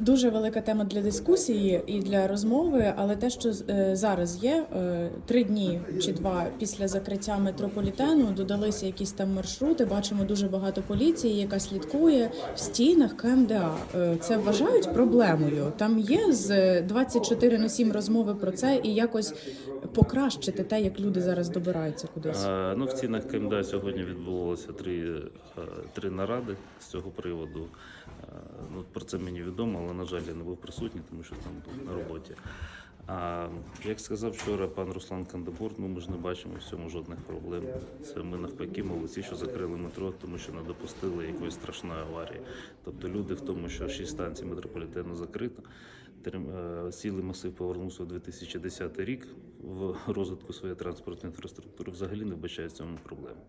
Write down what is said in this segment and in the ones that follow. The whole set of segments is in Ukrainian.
Дуже велика тема для дискусії і для розмови, але те, що е, зараз є, е, три дні чи два після закриття метрополітену додалися якісь там маршрути. Бачимо дуже багато поліції, яка слідкує в стінах КМДА. Е, Це вважають проблемою. Там є з 24 на 7 розмови про це і якось покращити те, як люди зараз добираються кудись. Е, Ну, в цінах КМДА сьогодні відбувалося три, три наради з цього приводу. Ну, про це мені відомо, але, на жаль, я не був присутній, тому що там був на роботі. А як сказав вчора пан Руслан Кандабур, ну ми ж не бачимо в цьому жодних проблем. Це ми навпаки молодці, що закрили метро, тому що не допустили якоїсь страшної аварії. Тобто люди в тому, що шість станцій метрополітену закрито. Трим- е, Цілий масив повернувся у 2010 рік в розвитку своєї транспортної інфраструктури. Взагалі не вбачає в цьому проблему.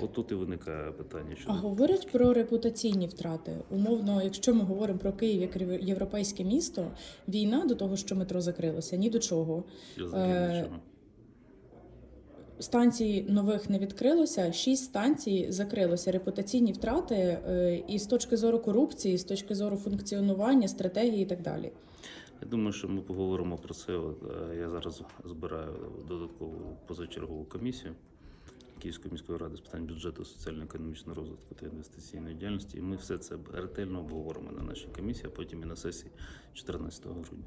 От тут і виникає питання, А що говорять про репутаційні втрати. Умовно, якщо ми говоримо про Київ як євро- європейське місто, війна до того, що метро закрилося, ні до чого. я. Станцій нових не відкрилося, шість станцій закрилося. Репутаційні втрати е, і з точки зору корупції, і з точки зору функціонування, стратегії і так далі. Я думаю, що ми поговоримо про це. Е, Я зараз збираю додаткову позачергову комісію Київської міської ради з питань бюджету, соціально-економічного розвитку та інвестиційної діяльності. І ми все це ретельно обговоримо на нашій комісії, а потім і на сесії 14 грудня.